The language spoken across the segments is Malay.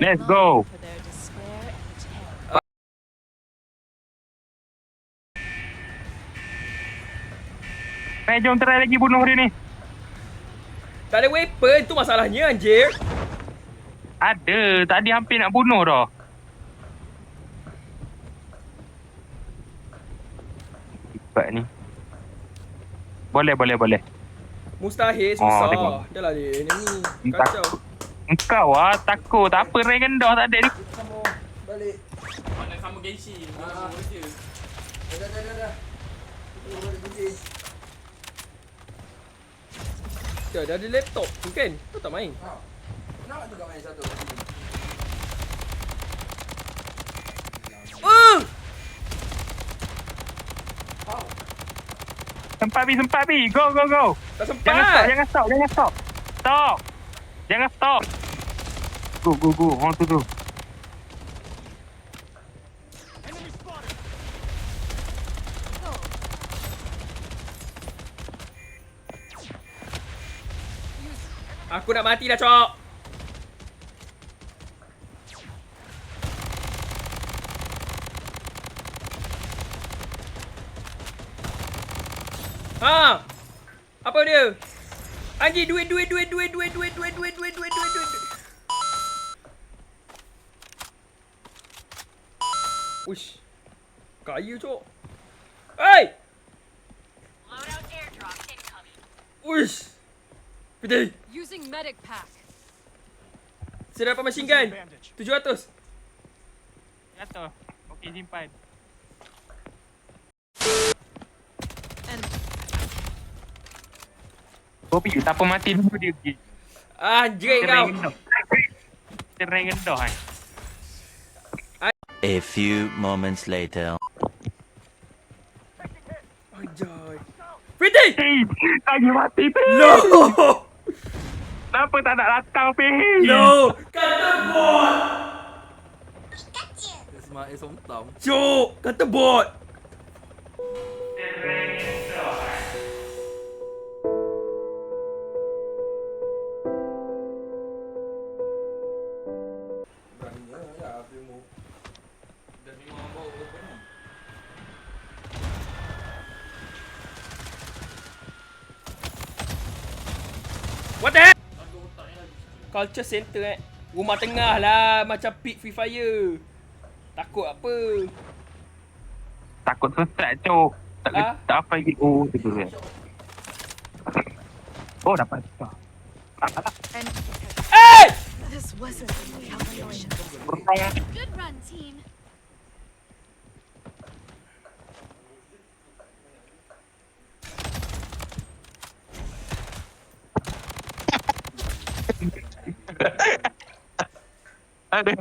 Let's go. Eh, jom try lagi bunuh dia ni. Tak ada weapon tu masalahnya anjir. Ada. Tadi hampir nak bunuh dah. Cepat ni. Boleh, boleh, boleh. Mustahil Oh, susah. tengok. Dah lah dia ni. Entah. Kacau. Engkau ah takut. Tak apa, rank rendah tak ada ni. Balik. Mana sama Genshin. Sama je Dah dah dah dah. dah. Tu ada laptop tu kan? Kau tak main? Ha. Nak juga main satu. Uh! Sempat bi, sempat bi. Go, go, go. Tak Jangan stop, sempat. jangan stop, jangan stop. Stop. Jangan stop. Go, go, go. Orang tu tu. Aku nak mati dah, Cok. Ha! Apa dia? Anjing duit duit duit duit duit duit duit duit duit duit duit duit. Uish. Kaya cok. Hey! Uish. Pede. Using medic pack. Saya dapat machine gun. 700. Ya tu. Okey simpan. Kopi, tak apa mati dulu dia pergi. Ah, jerit kau. Terengendoh. Terengendoh eh. A few moments later. I died. Freddy! Steve! Tayo ba, No! Napunta na lahat! No! Katabot! Pikachu! This is my isang tam. Chu! Culture center eh. Rumah tengah lah. Macam pit free fire. Takut apa? Takut sesat, cok. Tak, Ah? tak apa lagi. Oh, tu tu. Oh, dapat. Hey! this wasn't the calculation. Orang Good run, team. Ada.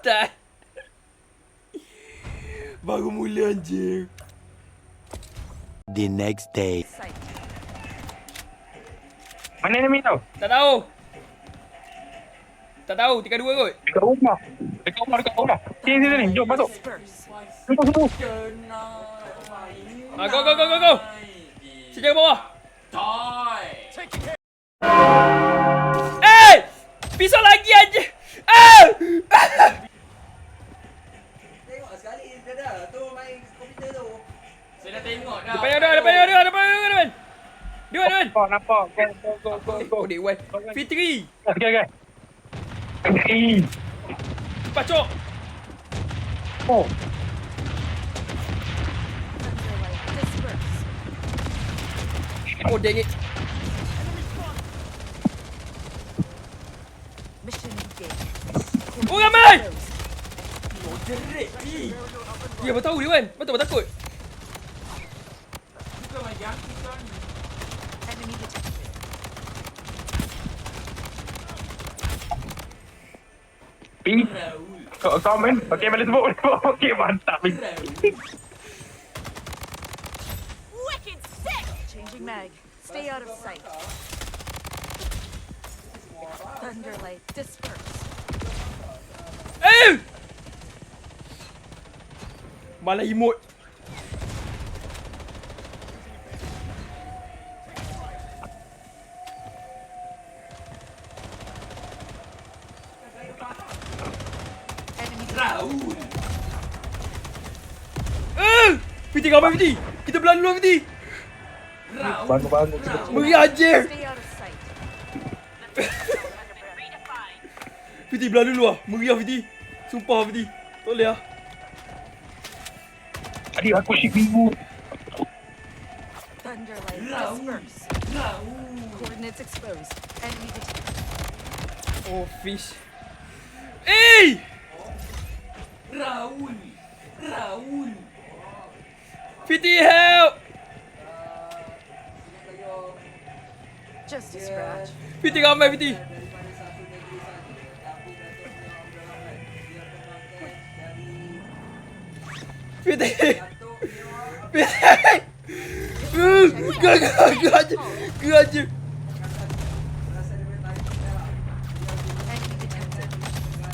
Tak. Baru mula anjing. The next day. Mana enemy tau? Tak tahu. Tak tahu. Tiga dua kot. Dekat rumah. Dekat rumah, dekat rumah. Sini, sini, sini. Jom, masuk. Tunggu, tunggu. Ah, go, go, go, go, go. Sini bawah. Die Tengok sekali dia dah tu main komputer tu. Saya dah tengok dah Depan ada, depan ada, depan ada, depan. Dua, dua. Nampak, nampak. Go, go, go, go, go. Oh, Dewan. Fitri. Okay, okay. Okay. Cepat, Cok. Oh. Thunderlight disperse. Oh, dang it. Oh Yo, jerit ni. Ya, betul tahu dia kan. Betul betul takut. Bukan yang kan. Pi. Kau kau main. Okey, balik sebut. Okey, mantap. Wicked sick. Changing mag. Stay out of sight. Thunderlight disperse. Eh! Malah imut. Eh! Kita ramai Kita belan dulu Fiti Bangun bangun kita Beri ajar. Fiti belan dulu lah Meriah Fiti Sumpah Fiti. Tak boleh lah. Adik aku ship minggu. Thunderlight disperse. Coordinates exposed. Enemy detected. Oh, fish. Eh! Raul. Raul. Fiti help! Just a scratch. Fiti ramai Fiti. Fiti. Uh.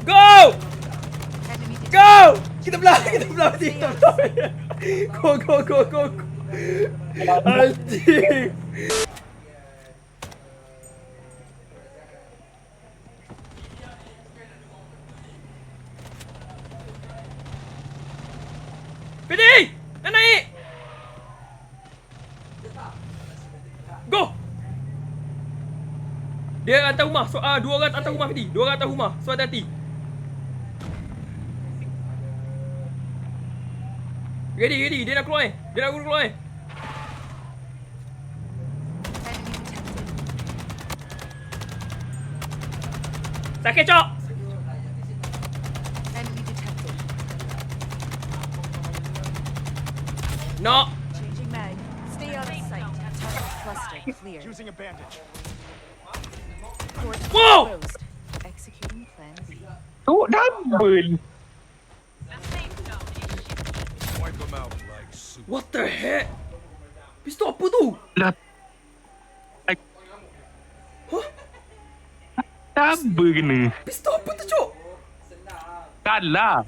Go! Go! Kita belah, kita belah Fiti. Kita belah. Go, go, go, go. go. Anjing. Fiti! Nak naik! Go! Dia atas rumah. So, ah, dua orang atas rumah Fiti. Dua orang atas rumah. So hati-hati. Ready, ready. Dia nak keluar eh. Dia nak keluar eh. Sakit cok. No. Changing mag. Stay out of sight. Cluster clear. Using a bandage. Whoa! exposed. Executing plan B. Tu double. Wipe them out like soup. What the heck? Pistol apa tu? Lah. Ai. Huh? Double kena. Pistol apa tu cok? Kalah.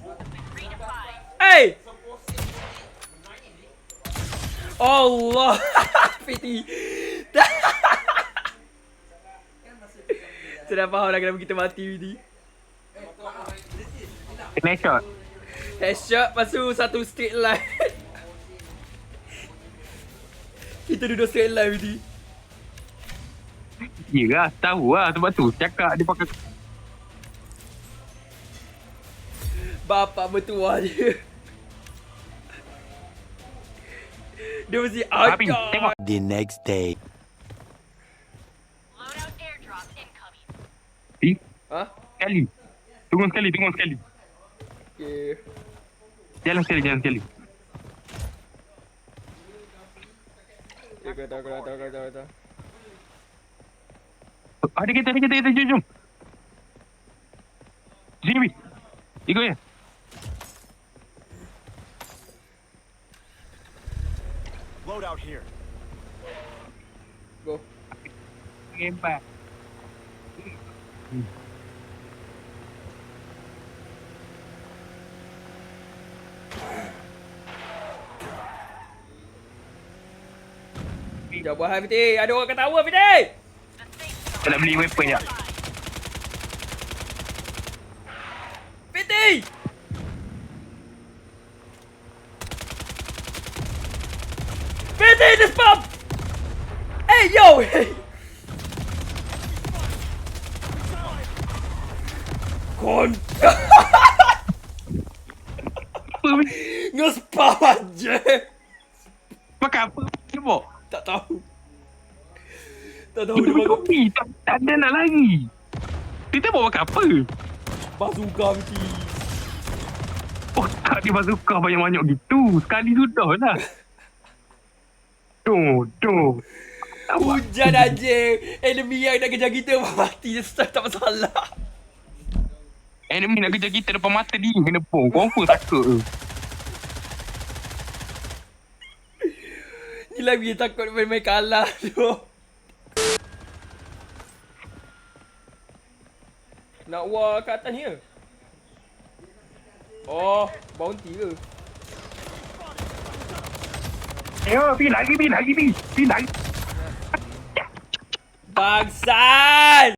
Hey! Allah. Fiti. Saya dah faham dah kenapa kita mati Fiti. Kena shot. Headshot lepas tu satu straight line. kita duduk straight line Fiti. Yelah, tahu lah sebab tu cakap dia pakai Bapak bertuah dia. Dia mesti agak. The next day. Ha? sekali. Tunggu sekali, tunggu sekali. Okay. Jalan sekali, jalan sekali. Okay, kau tahu, kau tahu, kau tahu, kau tahu. Ada kereta, ada kereta, kereta, jom, jom. Sini, Bi. Ikut ya. Load out here. Go. Gempak. Jangan buat hal Fiti. Ada orang ketawa Fiti. Saya nak beli weapon ya. Fiti. Fiti, this pump. Hey, yo. Kon. Apa? Nge-spam aja. Pakai apa? Bawa. Tak tahu. Tak tahu dia kopi. Tak, tak ada nak lari. Kita bawa pakai apa? bazooka Fiti. Oh, tak dia bazooka banyak-banyak gitu. Sekali sudah lah. Tuh. Awak Hujan anjing. Enemy yang nak kejar kita mati je start tak masalah. enemy nak kejar kita depan mata dia kena pong. Kau apa takut? Ni lagi takut main-main kalah tu. Nak war kat atas ni ke? Oh, bounty ke? Ayo, pergi lagi, pergi lagi, pergi. Pergi lagi. Bangsat!